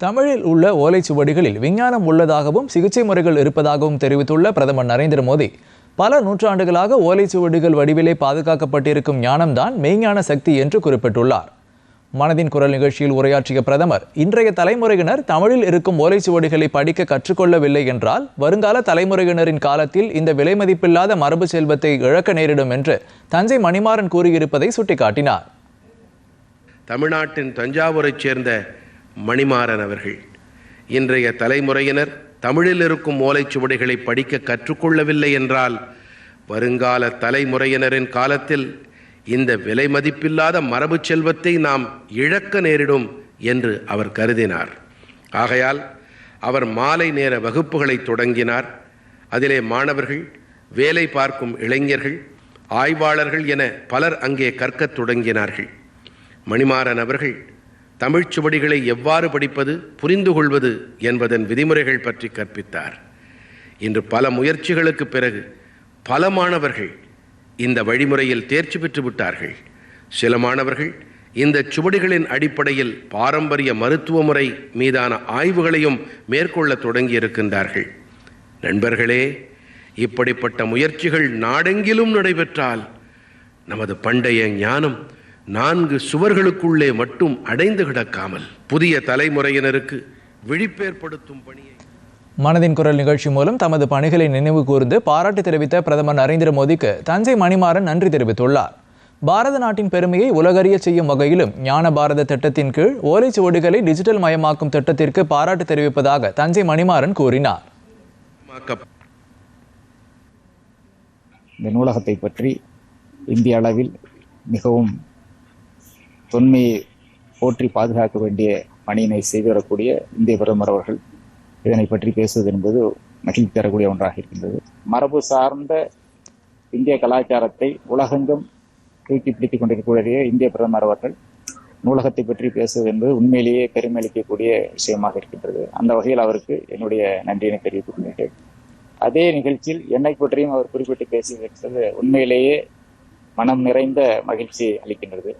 தமிழில் உள்ள ஓலைச்சுவடிகளில் விஞ்ஞானம் உள்ளதாகவும் சிகிச்சை முறைகள் இருப்பதாகவும் தெரிவித்துள்ள பிரதமர் நரேந்திர மோடி பல நூற்றாண்டுகளாக ஓலைச்சுவடிகள் வடிவிலே பாதுகாக்கப்பட்டிருக்கும் ஞானம்தான் மெய்ஞான சக்தி என்று குறிப்பிட்டுள்ளார். மனதின் குரல் நிகழ்ச்சியில் உரையாற்றிய பிரதமர் இன்றைய தலைமுறையினர் தமிழில் இருக்கும் ஓலைச்சுவடிகளை படிக்க கற்றுக்கொள்ளவில்லை என்றால் வருங்கால தலைமுறையினரின் காலத்தில் இந்த விலைமதிப்பில்லாத மரபு செல்வத்தை இழக்க நேரிடும் என்று தஞ்சை மணிமாறன் கூறியிருப்பதை சுட்டிக்காட்டினார். தமிழ்நாட்டின் தஞ்சாவூரைச் சேர்ந்த மணிமாறன் அவர்கள். இன்றைய தலைமுறையினர் தமிழில் இருக்கும் ஓலைச்சுவடிகளை படிக்க கற்றுக்கொள்ளவில்லை என்றால் வருங்கால தலைமுறையினரின் காலத்தில் இந்த விலை மதிப்பில்லாத மரபு செல்வத்தை நாம் இழக்க நேரிடும் என்று அவர் கருதினார். ஆகையால் அவர் மாலை நேர வகுப்புகளை தொடங்கினார். அதிலே மாணவர்கள் வேலை பார்க்கும் இளைஞர்கள் ஆய்வாளர்கள் என பலர் அங்கே கற்கத் தொடங்கினார்கள். மணிமாறன் அவர்கள் தமிழ்ச் சுவடிகளை எவ்வாறு படிப்பது புரிந்து கொள்வது என்பதன் விதிமுறைகள் பற்றி கற்பித்தார். இன்று பல முயற்சிகளுக்கு பிறகு பல மாணவர்கள் இந்த வழிமுறையில் தேர்ச்சி பெற்று விட்டார்கள். சில மாணவர்கள் இந்த சுவடிகளின் அடிப்படையில் பாரம்பரிய மருத்துவ முறை மீதான ஆய்வுகளையும் மேற்கொள்ள தொடங்கியிருக்கின்றார்கள். நண்பர்களே இப்படிப்பட்ட முயற்சிகள் நாடெங்கிலும் நடைபெற்றால் நமது பண்டைய ஞானம் நான்கு சுவர்களுக்குள்ளே மட்டும் அடைந்து கிடக்காமல் புதிய தலைமுறையினருக்கு விழிப்பேற்படுத்தும் பணியை மனதின் குரல் நிகழ்ச்சி மூலம் தமது பணிகளை நினைவு கூர்ந்து பாராட்டு தெரிவித்த பிரதமர் நரேந்திர மோடிக்கு தஞ்சை மணிமாறன் நன்றி தெரிவித்துள்ளார். பாரத நாட்டின் பெருமையை உலகறிய செய்யும் வகையிலும் ஞான பாரத திட்டத்தின் கீழ் ஓலைச்சுவடிகளை டிஜிட்டல் மயமாக்கும் திட்டத்திற்கு பாராட்டு தெரிவிப்பதாக தஞ்சை மணிமாறன் கூறினார். இந்த நூலகத்தை பற்றி இந்திய அளவில் மிகவும் தொன்மையை போற்றி பாதுகாக்க வேண்டிய பணியினை செய்து வரக்கூடிய இந்திய பிரதமர் அவர்கள் இதனை பற்றி பேசுவது என்பது மகிழ்ச்சி தரக்கூடிய ஒன்றாக இருக்கின்றது. மரபு சார்ந்த இந்திய கலாச்சாரத்தை உலகெங்கும் தூக்கி பிடித்துக் கொண்டிருக்கக்கூடிய இந்திய பிரதமர் அவர்கள் நூலகத்தை பற்றி பேசுவது என்பது உண்மையிலேயே பெருமளிக்கக்கூடிய விஷயமாக இருக்கின்றது. அந்த வகையில் அவருக்கு என்னுடைய நன்றியினை தெரிவித்துக் கொள்கிறேன் அதே நிகழ்ச்சியில் என்னை பற்றியும் அவர் குறிப்பிட்டு பேசியிருக்கிறது. உண்மையிலேயே மனம் நிறைந்த மகிழ்ச்சி அளிக்கின்றது.